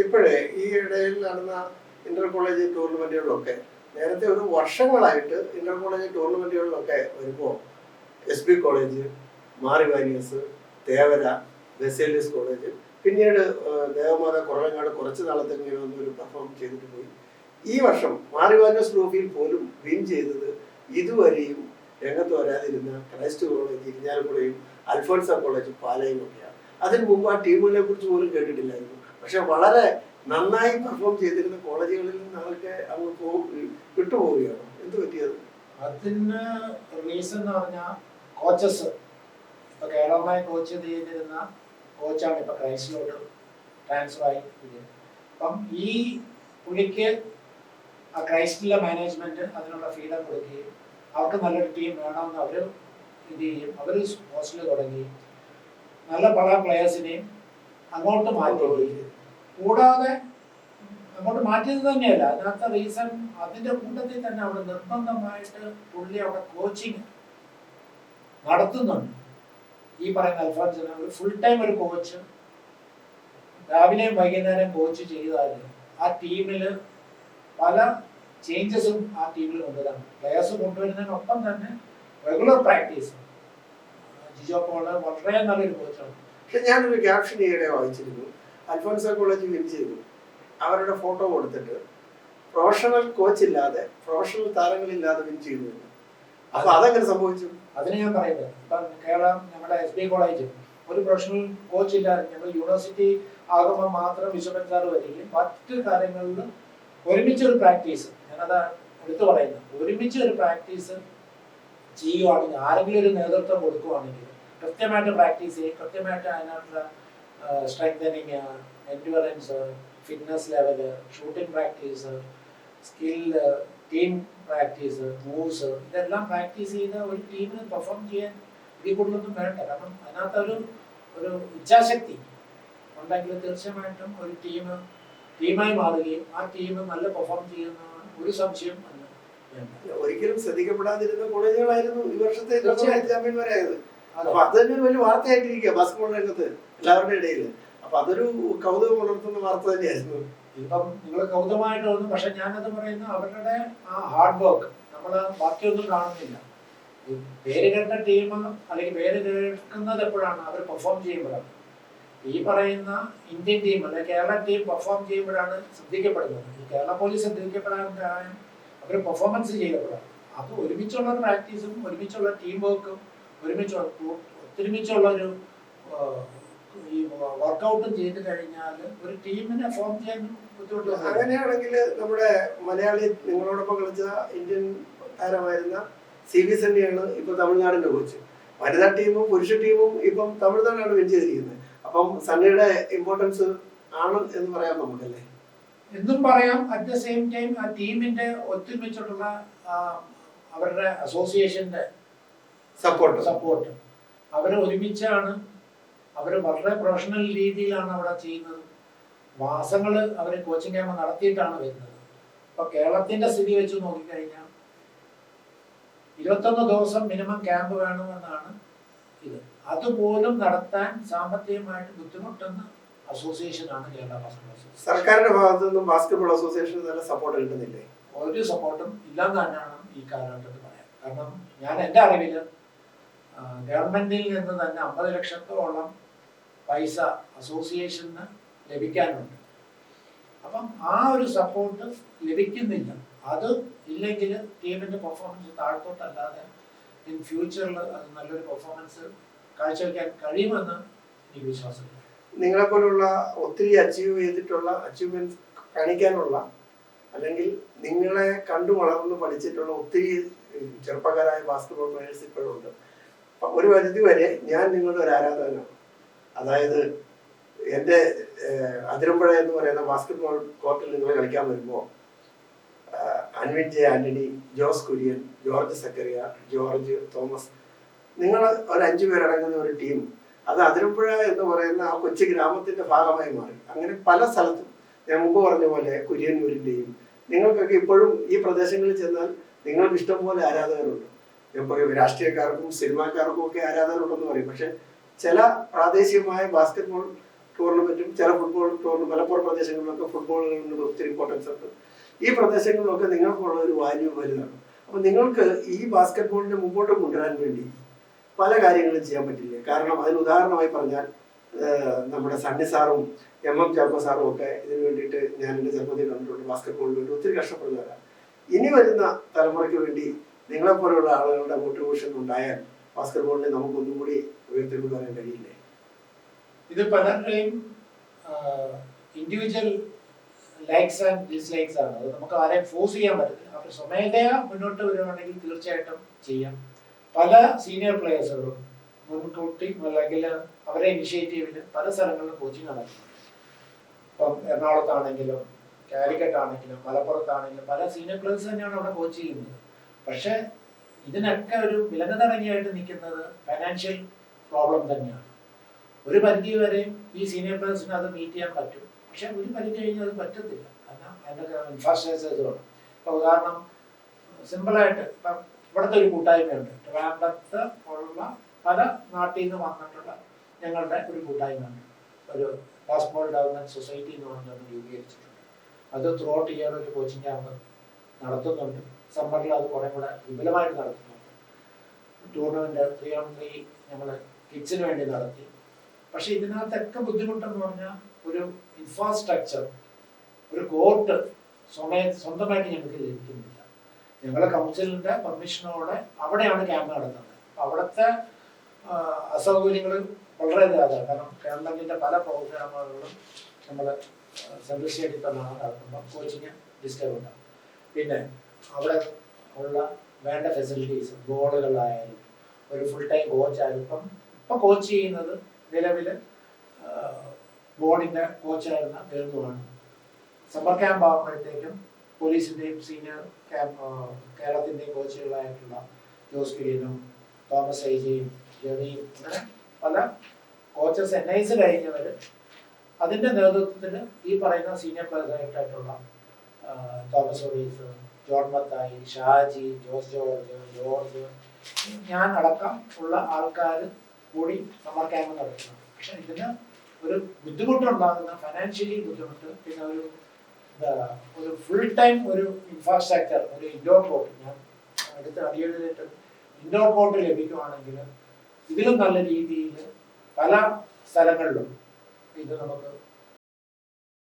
ഇപ്പോഴേ ഈ ഇടയിൽ നടന്ന ഇന്റർ കോളേജ് ടൂർണമെന്റുകളിലൊക്കെ നേരത്തെ ഒരു വർഷങ്ങളായിട്ട് ഇന്റർ കോളേജ് ടൂർണമെന്റുകളിലൊക്കെ വരുമ്പോൾ എസ് ബി കോളേജ് മാറി വാരിയസ് തേവര ബെസേലിയസ് കോളേജ് പിന്നീട് ദേവമാത കുറവങ്ങാട് കുറച്ച് വന്ന് ഒരു പെർഫോം ചെയ്തിട്ട് പോയി. ഈ വർഷം മാറി വാരിയസ് ട്രോഫിയിൽ പോലും വിൻ ചെയ്തത് ഇതുവരെയും രംഗത്ത് വരാതിരുന്ന ക്രൈസ്റ്റ് കോളേജ് ഇരിഞ്ഞാലക്കുടയും അൽഫോൺസ കോളേജ് പാലയും ഒക്കെയാണ് അതിന് മുമ്പ് ആ ടീമുകളെ കുറിച്ച് പോലും കേട്ടിട്ടില്ലായിരുന്നു. പക്ഷെ വളരെ നന്നായി പെർഫോം ചെയ്തിരുന്ന കോളേജുകളിൽ നിന്ന് അതൊക്കെ അങ്ങ് വിട്ടുപോവുകയാണ്. എന്ത് പറ്റിയത്? അതിന് റീസൺ എന്ന് പറഞ്ഞാൽ കോച്ചസ് ഇപ്പൊ കേരളമായി കോച്ച് ചെയ്തിരുന്ന കോച്ചാണ് ഇപ്പൊ ക്രൈസ്റ്റിലോട്ട് ട്രാൻസ്ഫർ ആയി അപ്പം ഈ പുള്ളിക്ക് ആ ക്രൈസ്റ്റിലെ മാനേജ്മെന്റ് അതിനുള്ള ഫ്രീഡം കൊടുക്കുകയും അവർക്ക് നല്ലൊരു ടീം വേണമെന്ന് അവർ ഇത് ചെയ്യും അവർ ഹോസ്റ്റലിൽ തുടങ്ങി നല്ല പല പ്ലെയേഴ്സിനെയും അങ്ങോട്ട് മാറ്റുകയും കൂടാതെ അങ്ങോട്ട് മാറ്റിയത് തന്നെയല്ല അതിനകത്ത് റീസൺ അതിന്റെ കൂട്ടത്തിൽ തന്നെ അവിടെ നിർബന്ധമായിട്ട് പുള്ളി അവിടെ കോച്ചിങ് നടത്തുന്നുണ്ട്. ഈ പറയുന്ന അൽഫാൻസ് ഫുൾ ടൈം ഒരു കോച്ച് രാവിലെയും വൈകുന്നേരം കോച്ച് ചെയ്താൽ ആ ടീമിൽ പല ചേഞ്ചസും ആ ടീമിൽ കൊണ്ടുവരാം. പ്ലെയേഴ്സ് കൊണ്ടുവരുന്നതിനൊപ്പം തന്നെ റെഗുലർ പ്രാക്ടീസ് ജിജോ പോൾ വളരെ നല്ലൊരു കോച്ചാണ് ഞാനൊരു ക്യാപ്ഷൻ ഈയിടെ വായിച്ചിരുന്നു. അൽഫോൻസ കോളേജ് വിൻ ചെയ്തു. അവരുടെ ഫോട്ടോ കൊടുത്തിട്ട് പ്രൊഫഷണൽ കോച്ച് ഇല്ലാതെ പ്രൊഫഷണൽ താരങ്ങളില്ലാതെ വിൻ ചെയ്തു. അപ്പൊ അതെങ്ങനെ സംഭവിച്ചു. അതിന് ഞാൻ പറയുന്നത് ഇപ്പം കേരളം ഞങ്ങളുടെ എസ് ബി കോളേജ് ഒരു പ്രൊഫഷണൽ കോച്ച് ഇല്ലാതെ ഞങ്ങൾ യൂണിവേഴ്സിറ്റി ആകുമ്പോൾ മാത്രം വിശ്വപൻ സാർ വരികയും മറ്റ് കാര്യങ്ങളിൽ ഒരുമിച്ച് ഒരു പ്രാക്ടീസ് ഞാനത് എടുത്തു പറയുന്നത്. ഒരുമിച്ച് ഒരു പ്രാക്ടീസ് ചെയ്യുവാണെങ്കിൽ ആരെങ്കിലും ഒരു നേതൃത്വം കൊടുക്കുവാണെങ്കിൽ കൃത്യമായിട്ട് പ്രാക്ടീസ് ചെയ്യും കൃത്യമായിട്ട് അതിനകത്തുള്ള strengthening endurance fitness level shooting practice skill team practice moves ഇതെല്ലാം പ്രാക്ടീസ് ചെയ്ത് ഒരു ടീമിന് പെർഫോം ചെയ്യാൻ ഇതിൽ കൂടുതലൊന്നും വേണ്ട കാരണം അതിനകത്ത് ഒരു ഒരു ഇച്ഛാശക്തി ഉണ്ടെങ്കിൽ തീർച്ചയായിട്ടും ഒരു ടീം ടീമായി മാറുകയും ആ ടീം നല്ല പെർഫോം ചെയ്യുന്ന ഒരു സംശയം ഒരിക്കലും ശ്രദ്ധിക്കപ്പെടാതിരുന്ന കോളേജുകളായിരുന്നു ഈ വർഷത്തെ. ചാമ്പ്യന്മാരായത്. അപ്പൊ അത് തന്നെ വലിയ വാർത്തയായിട്ടിരിക്കുക ബാസ്കറ്റ്ബോൾ രംഗത്ത് എല്ലാവരുടെ ഇടയിൽ അപ്പൊ അതൊരു കൗതുകം ഉണർത്തുന്ന വാർത്ത തന്നെയായിരുന്നു. ഇപ്പം നിങ്ങൾ കൗതുകമായിട്ട് തോന്നും പക്ഷെ ഞാനത് പറയുന്ന അവരുടെ ആ ഹാർഡ് വർക്ക് നമ്മൾ ബാക്കിയൊന്നും കാണുന്നില്ല. പേര് കേട്ട ടീം അല്ലെങ്കിൽ പേര് കേൾക്കുന്നത് എപ്പോഴാണ്? അവർ പെർഫോം ചെയ്യുമ്പോഴാണ്. ഈ പറയുന്ന ഇന്ത്യൻ ടീം അല്ലെങ്കിൽ കേരള ടീം പെർഫോം ചെയ്യുമ്പോഴാണ് ശ്രദ്ധിക്കപ്പെടുന്നത്. ഈ കേരള പോലീസ് ശ്രദ്ധിക്കപ്പെടാൻ അവർ പെർഫോമൻസ് ചെയ്യപ്പെടാം അത് ഒരുമിച്ചുള്ള പ്രാക്ടീസും ഒരുമിച്ചുള്ള ടീം വർക്കും ഒരുമിച്ച് ഒത്തൊരുമിച്ചുള്ള ഒരു ഈ വർക്കൗട്ടും ചെയ്ത് കഴിഞ്ഞാൽ ഒരു ടീമിനെ ഫോം ചെയ്യാൻ ബുദ്ധിമുട്ടില്ല അങ്ങനെയാണെങ്കിൽ നമ്മുടെ മലയാളി നിങ്ങളോടൊപ്പം കളിച്ച ഇന്ത്യൻ താരമായിരുന്ന സി വി സണ്ണിയാണ് ഇപ്പൊ തമിഴ്നാടിന്റെ കോച്ച് വനിതാ ടീമും പുരുഷ ടീമും ഇപ്പം തമിഴ്നാടാണ് വിൻ ചെയ്തിരിക്കുന്നത്. അപ്പം സണ്ണിയുടെ ഇമ്പോർട്ടൻസ് ആണ് എന്ന് പറയാം നമുക്കല്ലേ? എന്നും പറയാം. അറ്റ് ദ സെയിം ടൈം ആ ടീമിന്റെ ഒത്തൊരുമിച്ചിട്ടുള്ള ആ, അവരുടെ അസോസിയേഷന്റെ സപ്പോർട്ട് സപ്പോർട്ട് അവരെ ഒരുമിച്ചാണ് അവർ വളരെ പ്രൊഫഷണൽ രീതിയിലാണ് അവിടെ ചെയ്യുന്നത്. മാസങ്ങൾ അവർ കോച്ചിങ് ക്യാമ്പ് നടത്തിയിട്ടാണ് വരുന്നത്. ഇപ്പൊ കേരളത്തിന്റെ സ്ഥിതി വെച്ച് നോക്കിക്കഴിഞ്ഞാൽ ഇരുപത്തൊന്ന് ദിവസം മിനിമം ക്യാമ്പ് വേണമെന്നാണ് ഇത്. അതുപോലും നടത്താൻ സാമ്പത്തികമായിട്ട് ബുദ്ധിമുട്ടുന്ന അസോസിയേഷനാണ് കേരള അസോസിയേഷൻ സർക്കാരിന്റെ ഭാഗത്തു നിന്നും ബാസ്കറ്റ്ബോൾ അസോസിയേഷൻ നല്ല സപ്പോർട്ട് കിട്ടുന്നില്ലേ? ഒരു സപ്പോർട്ടും ഇല്ലാന്ന് തന്നെയാണ് ഈ കാലഘട്ടത്തിൽ പറയാം. കാരണം ഞാൻ എന്റെ അറിവിൽ ഗവൺമെന്റിൽ നിന്ന് തന്നെ അമ്പത് ലക്ഷത്തോളം പൈസ അസോസിയേഷന് ലഭിക്കാനുണ്ട്. അപ്പം ആ ഒരു സപ്പോർട്ട് ലഭിക്കുന്നില്ല. അത് ഇല്ലെങ്കിൽ ടീമിന്റെ പെർഫോമൻസ് താഴ്ത്തോട്ടല്ലാതെ ഇൻ ഫ്യൂച്ചറിൽ അത് നല്ലൊരു പെർഫോമൻസ് കാഴ്ചവെക്കാൻ കഴിയുമെന്ന് എനിക്ക് വിശ്വാസമില്ല നിങ്ങളെ പോലുള്ള ഒത്തിരി അച്ചീവ് ചെയ്തിട്ടുള്ള അച്ചീവ്മെന്റ് കാണിക്കാനുള്ള അല്ലെങ്കിൽ നിങ്ങളെ കണ്ടു വളർന്ന് പഠിച്ചിട്ടുള്ള ഒത്തിരി ചെറുപ്പക്കാരായ ബാസ്കറ്റ്ബോൾ പ്ലെയേഴ്സ് ഇപ്പോഴുണ്ട്. ഒരു പരിധി വരെ ഞാൻ നിങ്ങളുടെ ഒരു ആരാധകനാണ്. അതായത് എന്റെ അതിരമ്പുഴ എന്ന് പറയുന്ന ബാസ്കറ്റ്ബോൾ കോർട്ടിൽ നിങ്ങൾ കളിക്കാൻ വരുമ്പോൾ അൻവിൻ ജെ ആന്റണി ജോസ് കുര്യൻ ജോർജ് സക്കറിയ ജോർജ് തോമസ് നിങ്ങൾ ഒരു അഞ്ചു പേരടങ്ങുന്ന ഒരു ടീം. അത് അതിരമ്പുഴ എന്ന് പറയുന്ന ആ കൊച്ചു ഗ്രാമത്തിന്റെ ഭാഗമായി മാറി. അങ്ങനെ പല സ്ഥലത്തും ഞാൻ മുമ്പ് പറഞ്ഞ പോലെ കുര്യന്നൂരിന്റെയും നിങ്ങൾക്കൊക്കെ ഇപ്പോഴും ഈ പ്രദേശങ്ങളിൽ ചെന്നാൽ നിങ്ങൾക്ക് ഇഷ്ടം പോലെ ആരാധകരുണ്ട്. ഞാൻ പറയും രാഷ്ട്രീയക്കാർക്കും സിനിമാക്കാർക്കും ഒക്കെ ആരാധകരുണ്ടെന്ന് പറയും. പക്ഷെ ചില പ്രാദേശികമായ ബാസ്കറ്റ്ബോൾ ടൂർണമെന്റും ചില ഫുട്ബോൾ ടൂർണമെന്റ് മലപ്പുറം പ്രദേശങ്ങളിലൊക്കെ ഫുട്ബോളുകളിൽ ഒത്തിരി ഇമ്പോർട്ടൻസ് ഉണ്ട്. ഈ പ്രദേശങ്ങളിലൊക്കെ നിങ്ങൾക്കുള്ള ഒരു വാല്യൂ വലുതാണ്. അപ്പൊ നിങ്ങൾക്ക് ഈ ബാസ്കറ്റ് ബോളിനെ മുമ്പോട്ട് കൊണ്ടുവരാൻ വേണ്ടി പല കാര്യങ്ങളും ചെയ്യാൻ പറ്റില്ലേ? കാരണം അതിന് ഉദാഹരണമായി പറഞ്ഞാൽ നമ്മുടെ സണ്ണി സാറും എം എം ചാക്കോ സാറും ഒക്കെ ഇതിനു വേണ്ടിയിട്ട് ഞാൻ എന്റെ ചെറുപ്പത്തിൽ കണ്ടിട്ടുണ്ട്. ബാസ്കറ്റ് ബോളിന് വേണ്ടി ഒത്തിരി കഷ്ടപ്പെടുന്നവരാണ്. ഇനി വരുന്ന തലമുറയ്ക്ക് വേണ്ടി നിങ്ങളെപ്പോലെയുള്ള ആളുകളുടെ മോട്ടിവേഷൻ ഉണ്ടായാൽ ബാസ്കറ്റ് ബോളിനെ നമുക്ക് ഒന്നും കൂടി ഉയർത്തിക്കൊണ്ടുവരാൻ കഴിയില്ലേ? ഇത് പലരുടെയും ഇൻഡിവിജ്വൽ ലൈക്സ് ആൻഡ് ഡിസ്ലൈക്സ് ആണ്. അത് നമുക്ക് ആരെയും ഫോഴ്സ് ചെയ്യാൻ പറ്റത്തില്ല. അവർ സ്വമേധയാ മുന്നോട്ട് വരുവാണെങ്കിൽ തീർച്ചയായിട്ടും ചെയ്യാം. പല സീനിയർ പ്ലേയേഴ്സുകളും മുൻകൂട്ടി അല്ലെങ്കിൽ അവരെ ഇനിഷ്യേറ്റീവിന് പല സ്ഥലങ്ങളിലും കോച്ചിങ് നടക്കുന്നുണ്ട് ഇപ്പം എറണാകുളത്താണെങ്കിലും കാലിക്കറ്റ് ആണെങ്കിലും മലപ്പുറത്താണെങ്കിലും പല സീനിയർ പ്ലേയേഴ്സ് തന്നെയാണ് അവിടെ കോച്ച് ചെയ്യുന്നത്. പക്ഷേ ഇതിനൊക്കെ ഒരു വിലങ്ങതടങ്ങിയായിട്ട് നിൽക്കുന്നത് ഫൈനാൻഷ്യൽ പ്രോബ്ലം തന്നെയാണ്. ഒരു പരിധി വരെ ഈ സീനിയർ പ്ലേയേഴ്സിന് അത് മീറ്റ് ചെയ്യാൻ പറ്റും. പക്ഷെ ഒരു പരിധി കഴിഞ്ഞാൽ അത് പറ്റത്തില്ല. കാരണം അതിനൊക്കെ ഇൻഫ്രാസ്ട്രക്ചേഴ്സ് വേണം. ഉദാഹരണം സിമ്പിളായിട്ട് ഇപ്പം ഇവിടുത്തെ ഒരു കൂട്ടായ്മയുണ്ട്. ട്രിവാൻഡ്രത്ത് ഉള്ള പല നാട്ടിൽ നിന്ന് വന്നിട്ടുള്ള ഞങ്ങളുടെ ഒരു കൂട്ടായ്മയുണ്ട്. ഒരു പാസ്പോർട്ട് ഡെവലപ്മെന്റ് സൊസൈറ്റി എന്ന് പറഞ്ഞ് നമ്മൾ രൂപീകരിച്ചിട്ടുണ്ട്. അത് ത്രൂ ഔട്ട് ഇയർ ഒരു കോച്ചിങ് ക്യാമ്പ് നടത്തുന്നുണ്ട്. സമ്മറിൽ അത് കുറേ കൂടെ വിപുലമായിട്ട് നടത്തുന്നുണ്ട്. ടൂർണമെന്റ് ത്രീ ഓൺ ത്രീ ഞങ്ങൾ കിഡ്സിന് വേണ്ടി നടത്തി. പക്ഷെ ഇതിനകത്തൊക്കെ ബുദ്ധിമുട്ടെന്ന് പറഞ്ഞാൽ ഒരു ഇൻഫ്രാസ്ട്രക്ചർ ഒരു കോർട്ട് സ്വമേ സ്വന്തമായിട്ട് ഞങ്ങൾക്ക് ലഭിക്കുന്നില്ല. ഞങ്ങളെ കൗൺസിലിന്റെ പെർമിഷനോടെ അവിടെയാണ് ക്യാമ്പ് നടത്തുന്നത്. അവിടുത്തെ അസൗകര്യങ്ങൾ വളരെ ഇല്ലാതെ കാരണം കേരളത്തിന്റെ പല പ്രോഗ്രാമുകളും നമ്മൾ സെൻട്രൽ സ്റ്റേറ്റിൽ നടത്തുമ്പോൾ കോച്ചിങ് ഡിസ്റ്റർബ് ഉണ്ടാകും പിന്നെ അവിടെ ഉള്ള വേണ്ട ഫെസിലിറ്റീസ് ബോളുകളായാലും ഒരു ഫുൾ ടൈം കോച്ച് ആയാലും. ഇപ്പം ഇപ്പം കോച്ച് ചെയ്യുന്നത് നിലവിൽ ബോർഡിന്റെ കോച്ചായിരുന്ന വേണുവാണ് സമ്മർ ക്യാമ്പ് ആകുമ്പോഴത്തേക്കും പോലീസിന്റെയും സീനിയർ ക്യാമ്പ് കേരളത്തിന്റെയും കോച്ചുകളായിട്ടുള്ള ജോസ് കിരീനും തോമസ് ഐജിയും ജെറിയും അങ്ങനെ പല കോച്ചസ് എൻ ഐസ് കഴിഞ്ഞവർ അതിന്റെ നേതൃത്വത്തിൽ ഈ പറയുന്ന സീനിയർ പ്ലേയേഴ്സ് ആയിട്ടുള്ള ആ, തോമസ് ഒഡീഫ് ജോൺ മത്തായി ഷാജി ജോസ് ജോർജ് ജോർജ് ഞാൻ അടക്കം ഉള്ള ആൾക്കാർ കൂടി സമ്മർ ക്യാമ്പ് നടത്തുന്നു പക്ഷെ ഇതിന് ഒരു ബുദ്ധിമുട്ടുണ്ടാകുന്ന ഫൈനാൻഷ്യലി ബുദ്ധിമുട്ട് പിന്നെ ഒരു എന്താ ഒരു ഫുൾ ടൈം ഒരു ഇൻഫ്രാസ്ട്രക്ചർ ഒരു ഇൻഡോർ കോർട്ട് ഞാൻ അടുത്ത് അടിയടിയായിട്ട് ഇൻഡോർ കോർട്ട് ലഭിക്കുവാണെങ്കിൽ ഇതിലും നല്ല രീതിയിൽ പല സ്ഥലങ്ങളിലും ഇത് നമുക്ക്